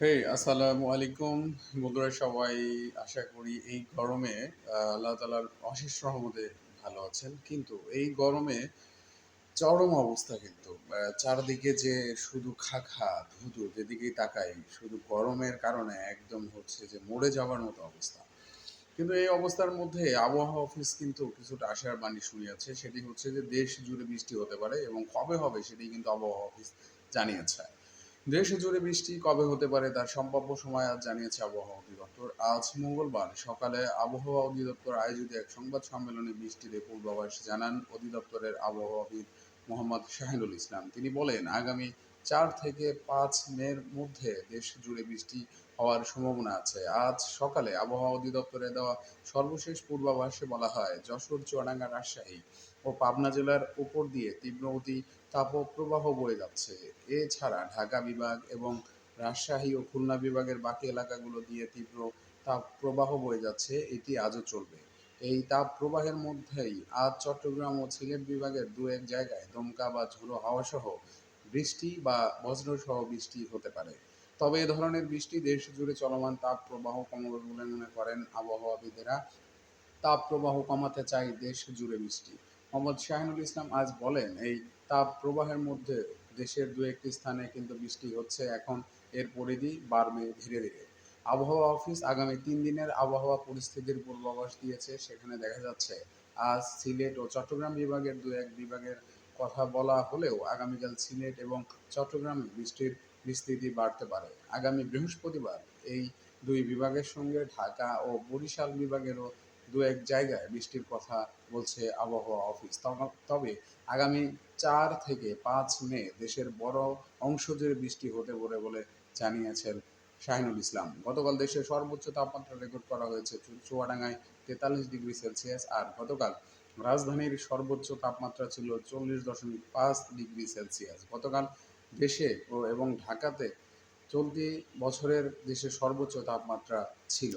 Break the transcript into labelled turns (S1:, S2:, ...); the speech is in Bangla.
S1: হে আসসালামু আলাইকুম বন্ধুরা সবাই, আশা করি এই গরমে আল্লাহ তালার অশেষ রহমতে ভালো আছেন। কিন্তু এই গরমে চরম অবস্থা কিন্তু। চারদিকে যে শুধু খা খা ধুধু যেদিকেই তাকাই, শুধু গরমের কারণে একদম হচ্ছে যে মরে যাওয়ার মতো অবস্থা। কিন্তু এই অবস্থার মধ্যে আবহাওয়া অফিস কিন্তু কিছুটা আশার বাণী শুনিয়েছে। সেটি হচ্ছে যে দেশ জুড়ে বৃষ্টি হতে পারে এবং কবে হবে সেটি কিন্তু আবহাওয়া অফিস জানিয়েছে। দেশ জুড়ে বৃষ্টি কবে হতে পারে তার সম্ভাব্য সময় আজ জানিয়েছে আবহাওয়া অধিদপ্তর। আজ মঙ্গলবার সকালে আবহাওয়া অধিদপ্তর আয়োজিত এক সংবাদ সম্মেলনে বৃষ্টির পূর্বাভাস জানান। অধিদপ্তরের আবহাওয়াবিদ মোহাম্মদ শাহিনুল ইসলাম। তিনি বলেন, আগামী চার থেকে পাঁচ মের মধ্যে দেশ জুড়ে বৃষ্টি হওয়ার সম্ভাবনা আছে। আজ সকালে আবহাওয়া অধিদপ্তরে দেওয়া সর্বশেষ পূর্বাভাসে বলা হয়, যশোর, চুয়াডাঙ্গা, রাজশাহী ও পাবনা জেলার উপর দিয়ে তীব্র অতি তাপপ্রবাহ বয়ে যাচ্ছে। এছাড়া ঢাকা বিভাগ এবং রাজশাহী ও খুলনা বিভাগের বাকি এলাকাগুলো দিয়ে তীব্র তাপপ্রবাহ বয়ে যাচ্ছে। এটি আজও চলবে। এই তাপ প্রবাহের মধ্যেই আজ চট্টগ্রাম ও সিলেট বিভাগের দু এক জায়গায় দমকা বা ঝোড়ো হাওয়া সহ বৃষ্টি বা বজ্রসহ বৃষ্টি হতে পারে। তবে এ ধরনের বৃষ্টি দেশ জুড়ে চলমান তাপ প্রবাহ কমাবে বলে মনে করেন আবহাওয়াবিদেরা। তাপ প্রবাহ কমাতে চাই দেশ জুড়ে বৃষ্টি। মোহাম্মদ শাহিনুল ইসলাম আজ বলেন, এই তাপ প্রবাহের মধ্যে দেশের দু একটি স্থানে কিন্তু বৃষ্টি হচ্ছে। এখন এর পরিধি বাড়বে ধীরে ধীরে। আবহাওয়া অফিস আগামী তিন দিনের আবহাওয়া পরিস্থিতির পূর্বাভাস দিয়েছে। সেখানে দেখা যাচ্ছে, আজ সিলেট ও চট্টগ্রাম বিভাগের দু এক বিভাগের কথা বলা হলেও আগামীকাল সিলেট এবং চট্টগ্রামে বৃষ্টির বিস্তৃতি বাড়তে পারে। আগামী বৃহস্পতিবার এই দুই বিভাগের সঙ্গে ঢাকা ও বরিশাল বিভাগেরও দু এক জায়গায় বৃষ্টির কথা বলছে আবহাওয়া অফিস তবে- আগামী চার থেকে পাঁচ মে দেশের বড় অংশ জুড়ে বৃষ্টি হতে পারে বলে জানিয়েছেন শাহিনুল ইসলাম। গতকাল দেশের সর্বোচ্চ তাপমাত্রা রেকর্ড করা হয়েছে চুয়াডাঙ্গায় তেতাল্লিশ ডিগ্রি সেলসিয়াস আর গতকাল রাজধানীর সর্বোচ্চ তাপমাত্রা ছিল চল্লিশ দশমিক পাঁচ ডিগ্রি সেলসিয়াস। গতকাল দেশে ও এবং ঢাকাতে চলতি বছরের দেশের সর্বোচ্চ তাপমাত্রা ছিল।